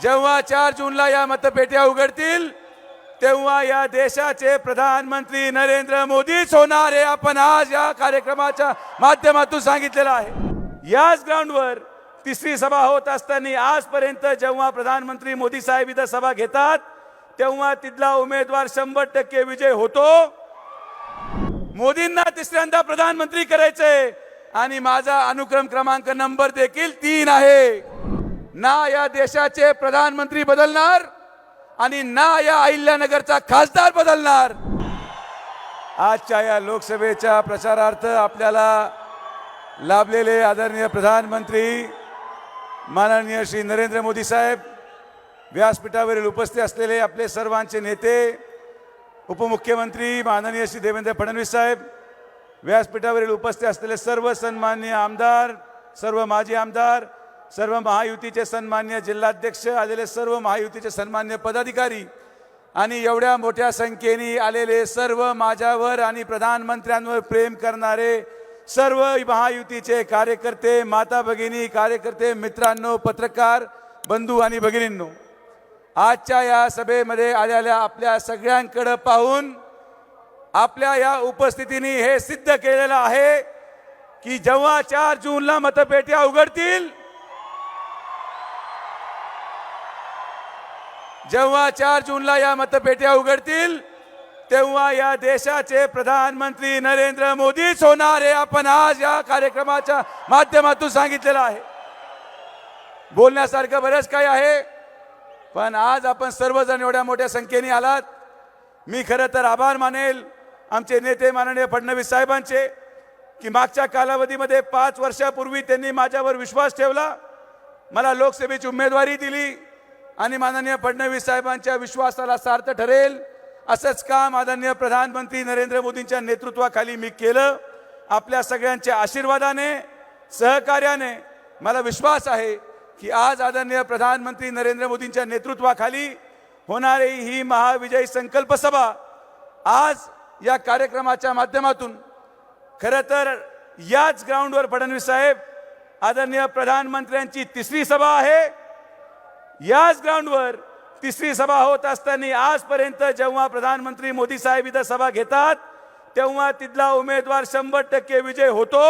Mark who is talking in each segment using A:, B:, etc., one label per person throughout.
A: जेव्हा चार जूनला या मतपेट्या उघडतील तेव्हा या देशाचे प्रधानमंत्री नरेंद्र मोदीच होणार हे आपण आज या कार्यक्रमाच्या माध्यमातून सांगितलेलं आहे. याच ग्राउंडवर तिसरी सभा होत असताना आजपर्यंत जेव्हा प्रधानमंत्री मोदी साहेब इथं सभा घेतात तेव्हा तिथला उमेदवार शंभर टक्के विजय होतो. मोदींना तिसऱ्यांदा प्रधानमंत्री करायचंय आणि माझा अनुक्रम क्रमांक नंबर देखील तीन आहे. ना या देशाचे प्रधानमंत्री बदलणार आणि ना या अहिल्यानगरचा खासदार बदलणार. आजच्या या लोकसभेच्या प्रचारार्थ आपल्याला लाभलेले आदरणीय प्रधानमंत्री माननीय श्री नरेंद्र मोदी साहेब व्यासपीठावरील उपस्थित असलेले आपले सर्वांचे नेते उपमुख्यमंत्री माननीय श्री देवेंद्र फडणवीस साहेब व्यासपीठावरील उपस्थित असलेले सर्व सन्मान्य आमदार सर्व माजी आमदार सर्व महायुतीचे सन्मान्य जिल्हाध्यक्ष आलेले सर्व महायुतीचे सन्मान्य पदाधिकारी आणि एवढ्या मोठ्या संख्येने आलेले सर्व माझ्यावर आणि प्रधानमंत्र्यांवर प्रेम करणारे सर्व महायुतीचे कार्यकर्ते माता भगिनी कार्यकर्ते मित्रांनो पत्रकार बंधू आणि भगिनींनो आजच्या या सभेमध्ये आलेल्या आपल्या सगळ्यांकडं पाहून आपल्या या उपस्थितीने हे सिद्ध केलेलं आहे की जेव्हा चार जूनला मतपेट्या उघडतील जेव्हा चार जूनला या मतपेट्या उघडतील तेव्हा या देशाचे प्रधानमंत्री नरेंद्र मोदीच होणार हे आपण आज या कार्यक्रमाच्या माध्यमातून सांगितलेलं आहे. बोलण्यासारखं बरंच काही आहे पण आज आपण सर्वजण एवढ्या मोठ्या संख्येने आलात. मी खरं तर आभार मानेल आमचे नेते माननीय फडणवीस साहेबांचे की मागच्या कालावधीमध्ये पाच वर्षापूर्वी त्यांनी माझ्यावर विश्वास ठेवला. मला लोकसभेची उमेदवारी दिली. आणि माननीय फडणवीस साहेबांच्या विश्वासाला सार्थ ठरेल. असंच काम आदरणीय प्रधानमंत्री नरेंद्र मोदींच्या नेतृत्वाखाली मी केलं? आपल्या सगळ्यांच्या आशीर्वादाने सहकार्याने मला विश्वास आहे की आज आदरणीय प्रधानमंत्री नरेंद्र मोदींच्या नेतृत्वाखाली होणारी ही महाविजयी संकल्प सभा आज या कार्यक्रमाच्या माध्यमातून खरं तर याच ग्राउंडवर फडणवीस साहेब आदरणीय प्रधानमंत्र्यांची तिसरी सभा आहे. याच ग्राउंडवर तिसरी सभा होत असताना आजपर्यंत जेव्हा प्रधानमंत्री मोदी साहेब इथं सभा घेतात तेव्हा तिथला उमेदवार शंभर टक्के विजय होतो.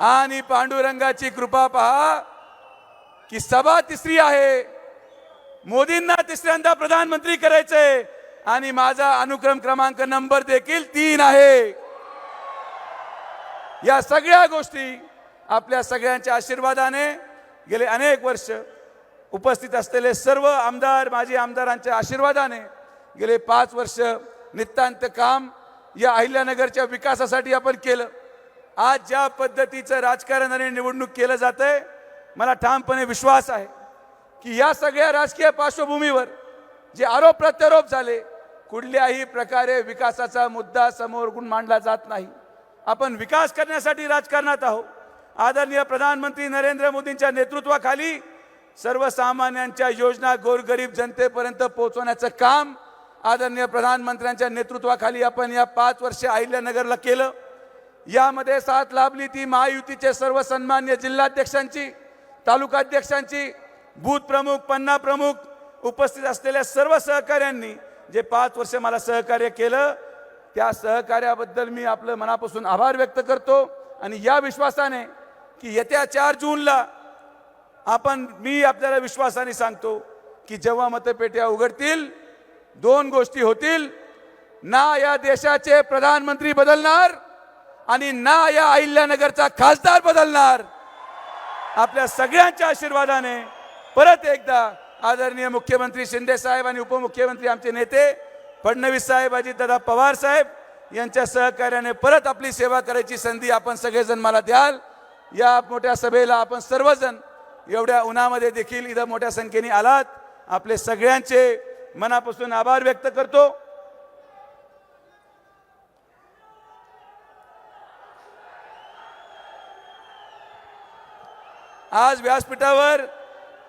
A: आणि पांडुरंगाची कृपा पहा की सभा तिसरी आहे. मोदींना तिसऱ्यांदा प्रधानमंत्री करायचंय आणि माझा अनुक्रम क्रमांक नंबर देखील तीन आहे. या सगळ्या गोष्टी आपल्या सगळ्यांच्या आशीर्वादाने गेले अनेक वर्ष उपस्थित असलेले सर्व आमदार माजी आमदारांच्या आशीर्वादाने गेले पाच वर्ष नितांत काम या अहिल्यानगरच्या विकासासाठी आपण केलं. आज ज्या पद्धतीचं राजकारण आणि निवडणूक केलं जातंय मला ठामपणे विश्वास आहे की या सगळ्या राजकीय पार्श्वभूमीवर जे आरोप प्रत्यारोप झाले कुठल्याही प्रकारे विकासाचा मुद्दा समोर गुण मांडला जात नाही. आपण विकास करण्यासाठी राजकारणात आहोत. आदरणीय प्रधानमंत्री नरेंद्र मोदींच्या नेतृत्वाखाली सर्वसामान्यांच्या योजना गोरगरीब जनतेपर्यंत पोहोचवण्याचं काम आदरणीय प्रधानमंत्र्यांच्या नेतृत्वाखाली आपण या पाच वर्ष अहिल्यानगरला केलं. यामध्ये साथ लाभली ती महायुतीचे सर्व सन्मान्य जिल्हाध्यक्षांची तालुकाध्यक्षांची बूथ प्रमुख पन्ना प्रमुख उपस्थित असलेल्या सर्व सहकाऱ्यांनी जे पाच वर्ष मला सहकार्य केलं त्या सहकार्याबद्दल मी आपलं मनापासून आभार व्यक्त करतो आणि या विश्वासाने की येत्या चार जूनला आपण मी आपल्याला विश्वासाने सांगतो की जेव्हा मतपेट्या उघडतील दोन गोष्टी होतील. ना या देशाचे प्रधानमंत्री बदलणार आणि ना या अहिल्यानगरचा खासदार बदलणार. आपल्या सगळ्यांच्या आशीर्वादाने परत एकदा आदरणीय मुख्यमंत्री शिंदे साहेब आणि उपमुख्यमंत्री आमचे नेते फडणवीस साहेब अजितदादा पवार साहेब यांच्या सहकार्याने परत आपली सेवा करायची संधी आपण सगळेजण मला द्याल. या मोठ्या सभेला आपण सर्वजण एवढ्या उन्हामध्ये देखील इथं मोठ्या संख्येने आलात. आपले सगळ्यांचे मनापासून आभार व्यक्त करतो. आज व्यासपीठावर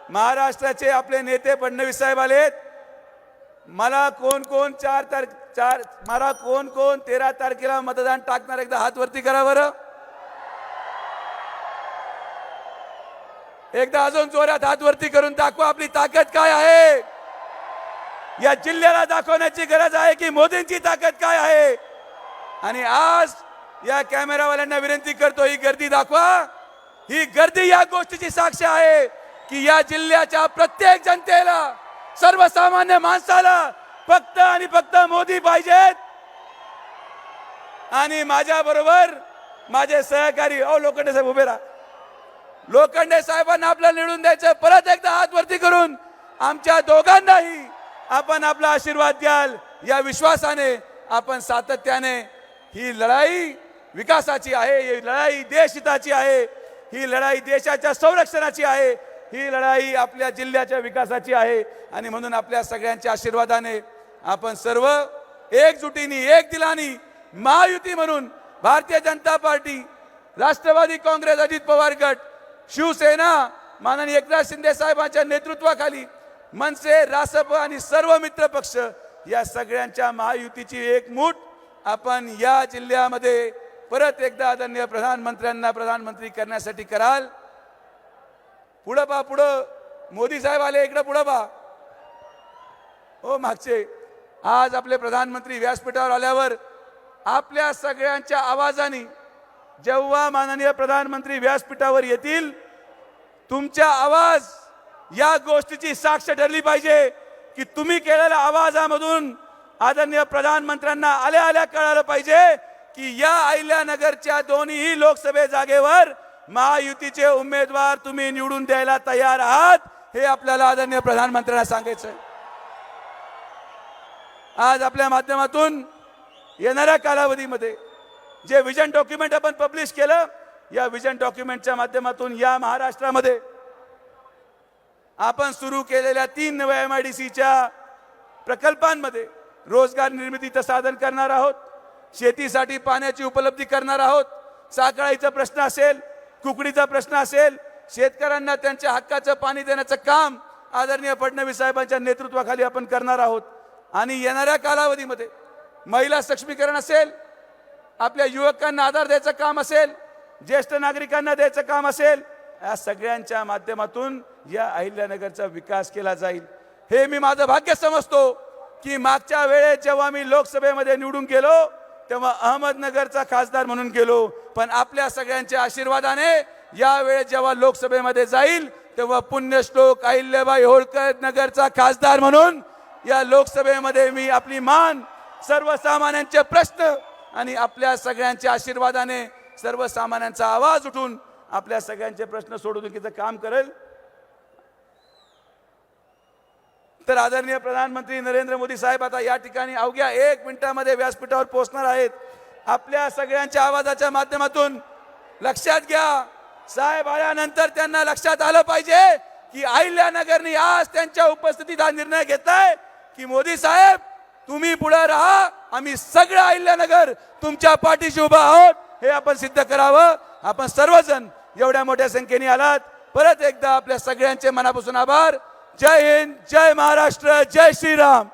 A: महाराष्ट्राचे आपले नेते फडणवीस साहेब आलेत. मला कोण कोण चार तार चार मला कोण कोण तेरा तारखेला मतदान टाकणार एकदा हात वरती करा बरं. एकदा अजून जोरात हात वरती करून दाखवा आपली ताकद काय आहे? या जिल्ह्याला दाखवण्याची गरज आहे की मोदींची ताकद काय आहे? आणि आज या कॅमेरावाल्यांना विनंती करतो ही गर्दी दाखवा. ही गर्दी या गोष्टीची साक्ष आहे की या जिल्ह्याच्या प्रत्येक जनतेला सर्वसामान्य माणसाला फक्त आणि फक्त मोदी पाहिजेत. आणि माझ्या बरोबर माझे सहकारी अहो लोखंडे साहेब उभे राहा. लोखंडे साहेबांना आपल्याला निवडून द्यायचं परत एकदा हात वरती करून आमच्या दोघांनाही आपण आपला आशीर्वाद द्याल. या विश्वासाने आपण सातत्याने ही लढाई विकासाची आहे ही लढाई देशहिताची आहे ही लढाई देशाच्या संरक्षणाची आहे ही लढाई आपल्या जिल्ह्याच्या विकासाची आहे. आणि म्हणून आपल्या सगळ्यांच्या आशीर्वादाने आपण सर्व एकजुटीने एक दिलानी महायुती म्हणून भारतीय जनता पार्टी राष्ट्रवादी काँग्रेस अजित पवार गट शिवसेना माननीय एकनाथ शिंदे साहेबांच्या नेतृत्वाखाली मनसे रासप आणि सर्व मित्र पक्ष या सगळ्यांच्या महायुतीची एक मूठ आपण या जिल्ह्यामध्ये परत एकदा आदरणीय प्रधानमंत्र्यांना प्रधानमंत्री करण्यासाठी कराल. पुढं पा पुढं. मोदी साहेब आले इकडं पुढं पा हो मागचे. आज आपले प्रधानमंत्री व्यासपीठावर आल्यावर आपल्या सगळ्यांच्या आवाजाने जेव्हा माननीय प्रधानमंत्री व्यासपीठावर येतील तुमच्या आवाज या गोष्टीची साक्ष ठरली पाहिजे की तुम्ही केलेल्या आवाजामधून आदरणीय प्रधानमंत्र्यांना आल्या आल्या कळालं पाहिजे की या अहिल्यानगरच्या दोन्ही लोकसभे जागेवर महायुतीचे उमेदवार तुम्ही निवडून द्यायला तयार आहात हे आपल्याला आदरणीय प्रधानमंत्र्यांना सांगायचं आहे. आज आपल्या माध्यमातून येणाऱ्या कालावधीमध्ये जे विजन डॉक्युमेंट आपण पब्लिश केलं या विजन डॉक्युमेंटच्या माध्यमातून या महाराष्ट्रामध्ये आपण सुरू केलेल्या तीन नव्या एम आय डी सीच्या प्रकल्पांमध्ये रोजगार निर्मितीचं साधन करणार आहोत शेतीसाठी पाण्याची उपलब्धी करणार आहोत साखळाईचा प्रश्न असेल कुकडीचा प्रश्न असेल शेतकऱ्यांना त्यांच्या हक्काचं पाणी देण्याचं काम आदरणीय फडणवीस साहेबांच्या नेतृत्वाखाली आपण करणार आहोत. आणि येणाऱ्या कालावधीमध्ये महिला सक्षमीकरण असेल आपल्या युवकांना आधार द्यायचं काम असेल ज्येष्ठ नागरिकांना द्यायचं काम असेल या सगळ्यांच्या माध्यमातून या अहिल्यानगरचा विकास केला जाईल. हे मी माझं भाग्य समजतो की मागच्या वेळेस जेव्हा मी लोकसभेमध्ये निवडून गेलो तेव्हा अहमदनगरचा खासदार म्हणून गेलो. पण आपल्या सगळ्यांच्या आशीर्वादाने यावेळेस जेव्हा लोकसभेमध्ये जाईल तेव्हा पुण्यश्लोक अहिल्याबाई होळकर नगरचा खासदार म्हणून या लोकसभेमध्ये मी आपली मान सर्वसामान्यांचे प्रश्न आणि आपल्या सगळ्यांच्या आशीर्वादाने सर्वसामान्यांचा आवाज उठून आपल्या सगळ्यांचे प्रश्न सोडवणुकीचं काम करेल. तर आदरणीय प्रधानमंत्री नरेंद्र मोदी साहेब आता या ठिकाणी अवघ्या एक मिनिटामध्ये व्यासपीठावर पोहोचणार आहेत. आपल्या सगळ्यांच्या आवाजाच्या माध्यमातून लक्षात घ्या साहेब आल्यानंतर त्यांना लक्षात आलं पाहिजे की अहिल्यानगरनी आज त्यांच्या उपस्थितीत हा निर्णय घेतलाय की मोदी साहेब तुम्ही पुढे राहा. आम्ही सगळं अहिल्यानगर तुमच्या पाठीशी उभा आहोत. हे आपण सिद्ध करावं. आपण सर्वजण एवढ्या मोठ्या संख्येने आलात. परत एकदा आपल्या सगळ्यांचे मनापासून आभार. जय हिंद जय महाराष्ट्र जय श्रीराम.